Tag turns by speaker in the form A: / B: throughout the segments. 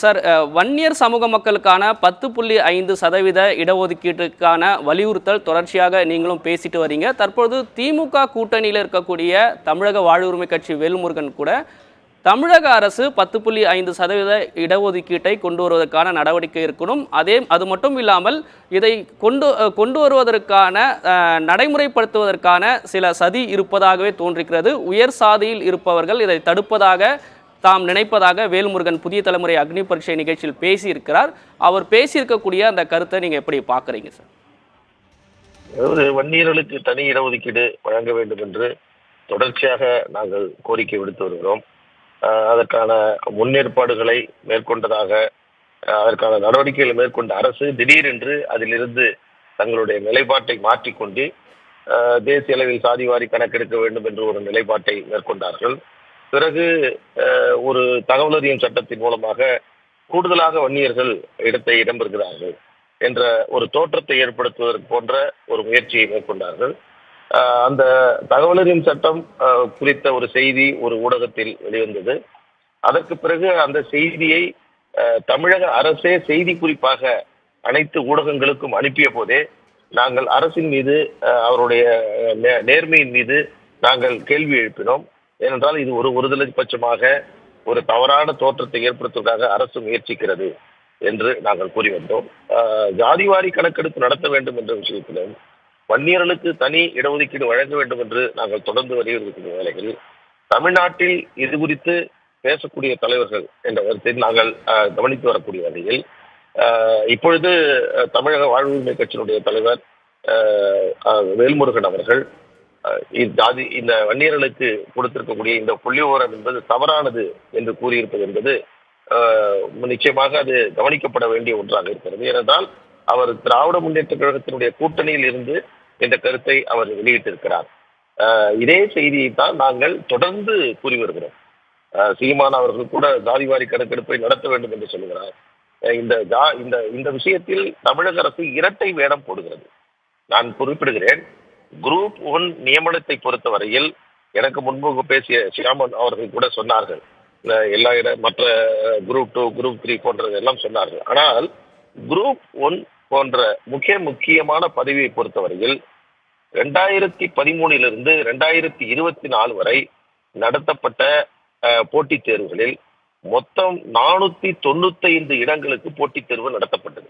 A: Sir Vanniyar சமூக மக்களுக்கான பத்து புள்ளி ஐந்து சதவீத இடஒதுக்கீட்டுக்கான வலியுறுத்தல் தொடர்ச்சியாக நீங்களும் பேசிட்டு வரீங்க. தற்பொழுது திமுக கூட்டணியில் இருக்கக்கூடிய தமிழக வாழ்வுரிமை கட்சி வேல்முருகன் கூட தமிழக அரசு பத்து புள்ளி ஐந்து சதவீத இடஒதுக்கீட்டை கொண்டு வருவதற்கான நடவடிக்கை இருக்கணும். அதே அது மட்டும் இல்லாமல் இதை கொண்டு கொண்டு வருவதற்கான நடைமுறைப்படுத்துவதற்கான சில சதி இருப்பதாகவே தோன்றுகிறது உயர் சாதியில் இருப்பவர்கள் இதை தடுப்பதாக தாம் நினைப்பதாக வேல்முருகன் புதிய தலைமுறை அக்னி பரீட்சை நிகழ்ச்சியில் பேசியிருக்கிறார். அவர் பேசியிருக்கக்கூடிய அந்த கருத்தை நீங்க எப்படி பார்க்குறீங்க சார்?
B: அதாவது வன்னியர்களுக்கு தனி இடஒதுக்கீடு வழங்க வேண்டும் என்று தொடர்ச்சியாக நாங்கள் கோரிக்கை விடுத்து வருகிறோம். அதற்கான முன்னேற்பாடுகளை மேற்கொண்டதாக அதற்கான நடவடிக்கைகளை மேற்கொண்ட அரசு திடீரென்று அதிலிருந்து தங்களுடைய நிலைப்பாட்டை மாற்றிக்கொண்டு தேசிய அளவில் சாதிவாரி கணக்கெடுக்க வேண்டும் என்று ஒரு நிலைப்பாட்டை மேற்கொண்டார்கள். பிறகு ஒரு தகவல் அறியும் சட்டத்தின் மூலமாக கூடுதலாக வன்னியர்கள் இடத்தை இடம்பெறுகிறார்கள் என்ற ஒரு தோற்றத்தை ஏற்படுத்துவதற்கு போன்ற ஒரு முயற்சியை மேற்கொண்டார்கள். அந்த தகவலறியும் சட்டம் குறித்த ஒரு செய்தி ஒரு ஊடகத்தில் வெளிவந்தது. அதற்கு பிறகு அந்த செய்தியை தமிழக அரசே செய்தி குறிப்பாக அனைத்து ஊடகங்களுக்கும் அனுப்பிய போதே நாங்கள் அரசின் மீது அவருடைய நே- நேர்மையின் மீது நாங்கள் கேள்வி எழுப்பினோம். ஏனென்றால் இது ஒரு ஒருதலை பட்சமாக ஒரு தவறான தோற்றத்தை ஏற்படுத்துவதற்காக அரசு முயற்சிக்கிறது என்று நாங்கள் கூறி வந்தோம். ஆஹ் ஜாதிவாரி கணக்கெடுப்பு நடத்த வேண்டும் என்ற விஷயத்திலும் வன்னியர்களுக்கு தனி இடஒதுக்கீடு வழங்க வேண்டும் என்று நாங்கள் தொடர்ந்து வலியுறுத்துகிற வேளையில் தமிழ்நாட்டில் இது குறித்து பேசக்கூடிய தலைவர்கள் என்ற கருத்தில் நாங்கள் கவனித்து வரக்கூடிய வகையில் ஆஹ், இப்பொழுது தமிழக வாழ்வுரிமை கட்சியினுடைய தலைவர் வேல்முருகன் அவர்கள் ஜாதி இந்த வன்னியர்களுக்கு கொடுத்திருக்கக்கூடிய இந்த புள்ளிவோரம் என்பது தவறானது என்று கூறியிருப்பது என்பது நிச்சயமாக அது கவனிக்கப்பட வேண்டிய ஒன்றாக இருக்கிறது. ஏனென்றால் அவர் திராவிட முன்னேற்ற கழகத்தினுடைய கூட்டணியில் இருந்து இந்த கருத்தை அவர் வெளியிட்டிருக்கிறார். ஆஹ், இதே செய்தியை தான் நாங்கள் தொடர்ந்து கூறி வருகிறோம். ஆஹ், சீமான் அவர்கள் கூட ஜாதிவாரி கணக்கெடுப்பை நடத்த வேண்டும் என்று சொல்கிறார் இந்த ஜா இந்த இந்த விஷயத்தில் தமிழக அரசு இரட்டை வேடம் போடுகிறது. நான் குறிப்பிடுகிறேன் குரூப் ஒன் நியமனத்தை பொறுத்தவரையில் எனக்கு முன்பு பேசிய சியாமன் அவர்கள் கூட சொன்னார்கள். எல்லா இட மற்ற குரூப் டூ குரூப் த்ரீ போன்றது எல்லாம் சொன்னார்கள். ஆனால் குரூப் ஒன் போன்ற முக்கிய முக்கியமான பதவியை பொறுத்தவரையில் ரெண்டாயிரத்தி பதிமூணிலிருந்து ரெண்டாயிரத்தி இருபத்தி நாலு வரை நடத்தப்பட்ட போட்டித் தேர்வுகளில் மொத்தம் நானூத்தி தொண்ணூத்தி ஐந்து இடங்களுக்கு போட்டித் தேர்வு நடத்தப்பட்டது.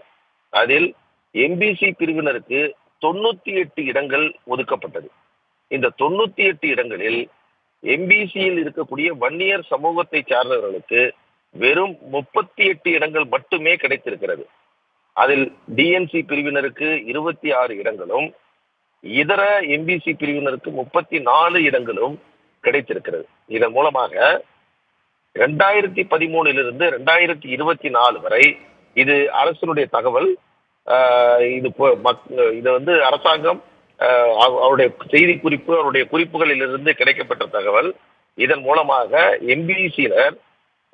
B: அதில் எம்பிசி பிரிவினருக்கு தொண்ணூத்தி எட்டு இடங்கள் ஒதுக்கப்பட்டது. இந்த தொண்ணூத்தி எட்டு இடங்களில் எம்பிசியில் இருக்கக்கூடிய வன்னியர் சமூகத்தை சார்ந்தவர்களுக்கு வெறும் முப்பத்தி எட்டு இடங்கள் மட்டுமே கிடைத்திருக்கிறது. அதில் டிஎன்சி பிரிவினருக்கு இருபத்தி ஆறு இடங்களும் இதர எம்பிசி பிரிவினருக்கு முப்பத்தி நாலு இடங்களும் கிடைத்திருக்கிறது. இதன் மூலமாக ரெண்டாயிரத்தி பதிமூணிலிருந்து ரெண்டாயிரத்தி இருபத்தி நாலு வரை இது அரசினுடைய தகவல். இது இது வந்து அரசாங்கம் ஆஹ் அவ- அவருடைய செய்தி குறிப்பு அவருடைய குறிப்புகளிலிருந்து கிடைக்கப்பட்ட தகவல். இதன் மூலமாக எம்பிசியினர்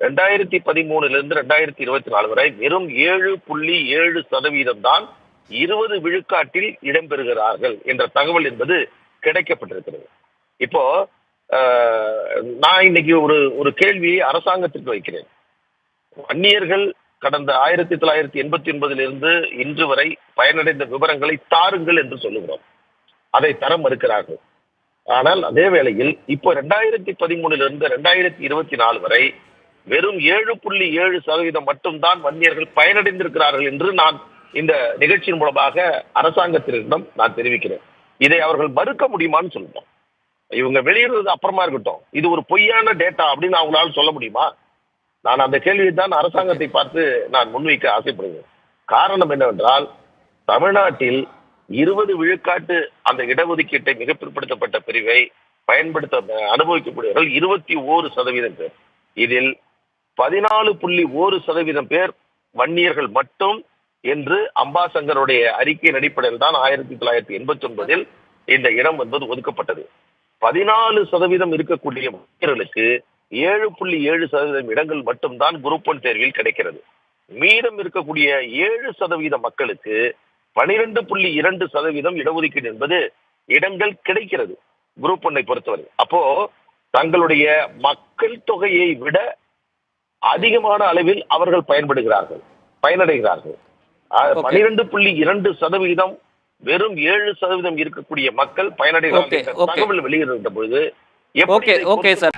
B: ரெண்டாயிரத்தி பதிமூணிலிருந்து ரெண்டாயிரத்தி இருபத்தி நாலு வரை வெறும் ஏழு புள்ளி ஏழு சதவீதம் தான் இருபது விழுக்காட்டில் இடம்பெறுகிறார்கள் என்ற தகவல் என்பது கிடைக்கப்பட்டிருக்கிறது. இப்போ ஆஹ், நான் இன்னைக்கு ஒரு ஒரு கேள்வியை அரசாங்கத்திற்கு வைக்கிறேன். வன்னியர்கள் கடந்த ஆயிரத்தி தொள்ளாயிரத்தி எண்பத்தி ஒன்பதிலிருந்து இன்று வரை பயனடைந்த விவரங்களை தாருங்கள் என்று சொல்லுகிறோம். அதை தர மறுக்கிறார்கள். ஆனால் அதே வேளையில் இப்போ ரெண்டாயிரத்தி பதிமூணிலிருந்து ரெண்டாயிரத்தி இருபத்தி நாலு வரை வெறும் ஏழு புள்ளி ஏழு சதவீதம் மட்டும்தான் வன்னியர்கள் பயனடைந்திருக்கிறார்கள் என்று நான் இந்த நிகழ்ச்சியின் மூலமாக அரசாங்கத்தினரிடம் நான் தெரிவிக்கிறேன். இதை அவர்கள் மறுக்க முடியுமான்னு சொல்லணும் இவங்க வெளியிடுறது அப்புறமா இருக்கட்டும். இது ஒரு பொய்யான டேட்டா அப்படின்னு அவங்களால சொல்ல முடியுமா? நான் அந்த கேள்வியை தான் அரசாங்கத்தை பார்த்து நான் முன்வைக்க ஆசைப்படுகிறேன். காரணம் என்னவென்றால் தமிழ்நாட்டில் இருபது விழுக்காட்டு அந்த இடஒதுக்கீட்டை மிக பிற்படுத்தப்பட்ட பிரிவை பயன்படுத்த அனுபவிக்கக்கூடியவர்கள் இருபத்தி ஓரு சதவீதம் பேர். இதில் பதினாலு புள்ளி ஓரு சதவீதம் பேர் வன்னியர்கள் மட்டும் என்று அம்பாசங்கருடைய அறிக்கையின் அடிப்படையில் தான் ஆயிரத்தி தொள்ளாயிரத்தி எண்பத்தி ஒன்பதில் இந்த இடம் என்பது ஒதுக்கப்பட்டது. பதினாலு சதவீதம் இருக்கக்கூடிய வன்னியர்களுக்கு ஏழு புள்ளி ஏழு சதவீதம் இடங்கள் மட்டும்தான் குரூப் ஒன் தேர்வில் கிடைக்கிறது மீதம் இருக்கக்கூடிய ஏழு சதவீத மக்களுக்கு பனிரெண்டு புள்ளி இரண்டு சதவீதம் இடஒதுக்கீடு என்பது இடங்கள் கிடைக்கிறது குரூப் ஒன்னை பொறுத்தவரை அப்போ தங்களுடைய மக்கள் தொகையை விட அதிகமான அளவில் அவர்கள் பயன்படுகிறார்கள் பயனடைகிறார்கள். பனிரெண்டு புள்ளி இரண்டு சதவீதம் வெறும் ஏழு சதவீதம் இருக்கக்கூடிய மக்கள் பயனடைகிறார்கள். தகவல் வெளியிடுகின்ற பொழுது எப்படி
C: ஓகே சார்